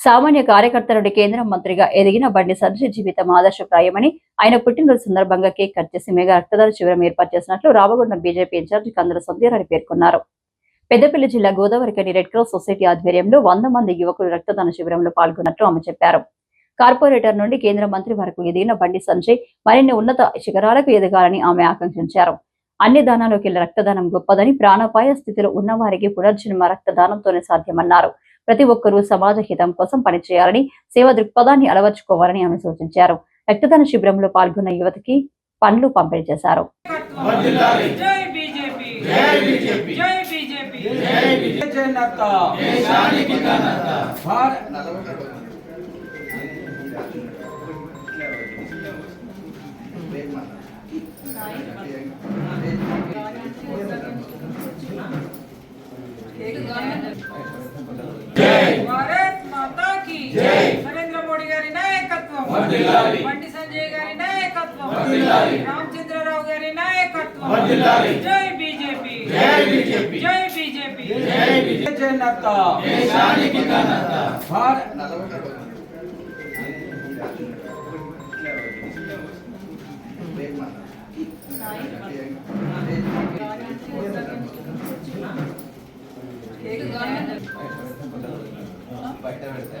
సామాన్య కార్యకర్త నుండి కేంద్ర మంత్రిగా ఎదిగిన బండి సంజయ్ జీవితం ఆదర్శప్రాయమని ఆయన పుట్టినరోజు సందర్భంగా కేక్ కట్ చేసి మెగా రక్తదాన శిబిరం ఏర్పాటు చేసినట్లు Ramagundam BJP in charge Kandula Sandhyarani పేర్కొన్నారు. పెద్దపల్లి జిల్లా గోదావరికని రెడ్ క్రాస్ సొసైటీ ఆధ్వర్యంలో వంద మంది యువకులు రక్తదాన శిబిరంలో పాల్గొన్నట్లు ఆమె చెప్పారు. కార్పొరేటర్ నుండి కేంద్ర మంత్రి వరకు ఎదిగిన బండి సంజయ్ మరిన్ని ఉన్నత శిఖరాలకు ఎదగాలని ఆమె ఆకాంక్షించారు. అన్ని దానాలకు వెళ్ళి రక్తదానం గొప్పదని ప్రాణాపాయ స్థితిలో ఉన్నవారికి పునర్జన్మ రక్తదానంతోనే సాధ్యమన్నారు. ప్రతి ఒక్కరూ సమాజ హితం కోసం పనిచేయాలని సేవా దృక్పథాన్ని అలవర్చుకోవాలని ఆమె సూచించారు. రక్తదాన శిబిరంలో పాల్గొన్న యువతికి పండ్లు పంపిణీ చేశారు. జై బీజేపీ జై బీజేపీ జై బీజేపీ జనత భారత్ భారత్ మాతా కి నరేంద్ర మోడీ గారి నాయకత్వం బండి సంజయ్ గారి నాయకత్వం రామచంద్రరావు గారి నాయకత్వం జై బీజేపీ జై బీజేపీ జనత భారత్ బయట పెడతా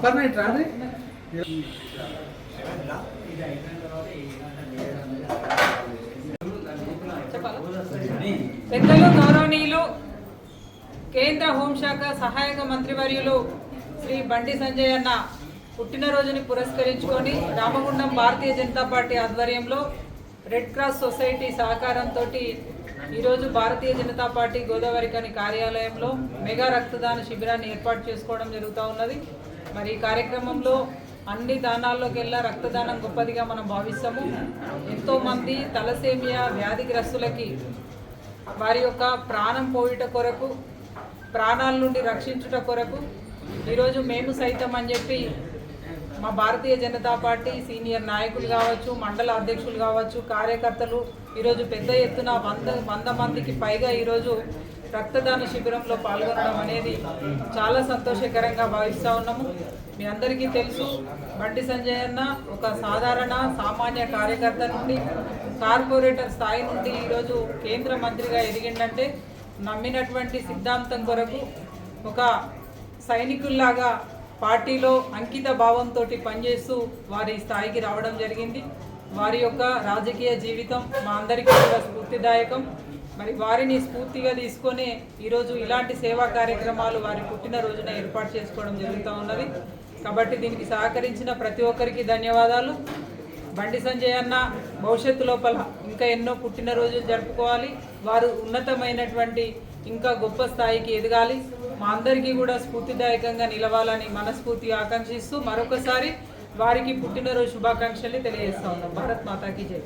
అపర్ణైట్ రాదే పెద్దలు గౌరవనీయులు కేంద్ర హోంశాఖ సహాయక మంత్రివర్యులు శ్రీ బండి సంజయ్ అన్న పుట్టినరోజుని పురస్కరించుకొని రామగుండం భారతీయ జనతా పార్టీ ఆధ్వర్యంలో రెడ్ క్రాస్ సొసైటీ సహకారంతో ఈరోజు భారతీయ జనతా పార్టీ గోదావరికని కార్యాలయంలో మెగా రక్తదాన శిబిరాన్ని ఏర్పాటు చేసుకోవడం జరుగుతూ ఉన్నది. మరి ఈ కార్యక్రమంలో అన్ని దానాల్లోకెల్లా రక్తదానం గొప్పదిగా మనం భావిస్తాము. ఎంతోమంది తలసేమియా వ్యాధిగ్రస్తులకి వారి యొక్క ప్రాణం పోయిట కొరకు ప్రాణాల నుండి రక్షించుట కొరకు ఈరోజు మేము సైతం అని చెప్పి మా భారతీయ జనతా పార్టీ సీనియర్ నాయకులు కావచ్చు మండల అధ్యక్షులు కావచ్చు కార్యకర్తలు ఈరోజు పెద్ద ఎత్తున వంద వంద మందికి పైగా ఈరోజు రక్తదాన శిబిరంలో పాల్గొనడం అనేది చాలా సంతోషకరంగా భావిస్తూ ఉన్నాము. మీ అందరికీ తెలుసు బండి సంజయ్ అన్న ఒక సాధారణ సామాన్య కార్యకర్త నుండి కార్పొరేటర్ స్థాయి నుండి ఈరోజు కేంద్ర మంత్రిగా ఎదిగిందంటే నమ్మినటువంటి సిద్ధాంతం కొరకు ఒక సైనికుల్లాగా పార్టీలో అంకిత భావంతో పనిచేస్తూ వారి స్థాయికి రావడం జరిగింది. వారి యొక్క రాజకీయ జీవితం మా అందరికీ కూడా స్ఫూర్తిదాయకం. మరి వారిని స్ఫూర్తిగా తీసుకొని ఈరోజు ఇలాంటి సేవా కార్యక్రమాలు వారి పుట్టినరోజున ఏర్పాటు చేసుకోవడం జరుగుతూ ఉన్నది. కాబట్టి దీనికి సహకరించిన ప్రతి ఒక్కరికి ధన్యవాదాలు. బండి సంజయ్ అన్న భవిష్యత్తు లోపల ఇంకా ఎన్నో పుట్టినరోజులు జరుపుకోవాలి. వారు ఉన్నతమైనటువంటి ఇంకా గొప్ప స్థాయికి ఎదగాలి. మా అందరికీ కూడా స్ఫూర్తిదాయకంగా నిలవాలని మనస్ఫూర్తిగా ఆకాంక్షిస్తూ మరొకసారి వారికి పుట్టినరోజు శుభాకాంక్షల్ని తెలియజేస్తా ఉన్నాం. భారత్ మాతాకి జై.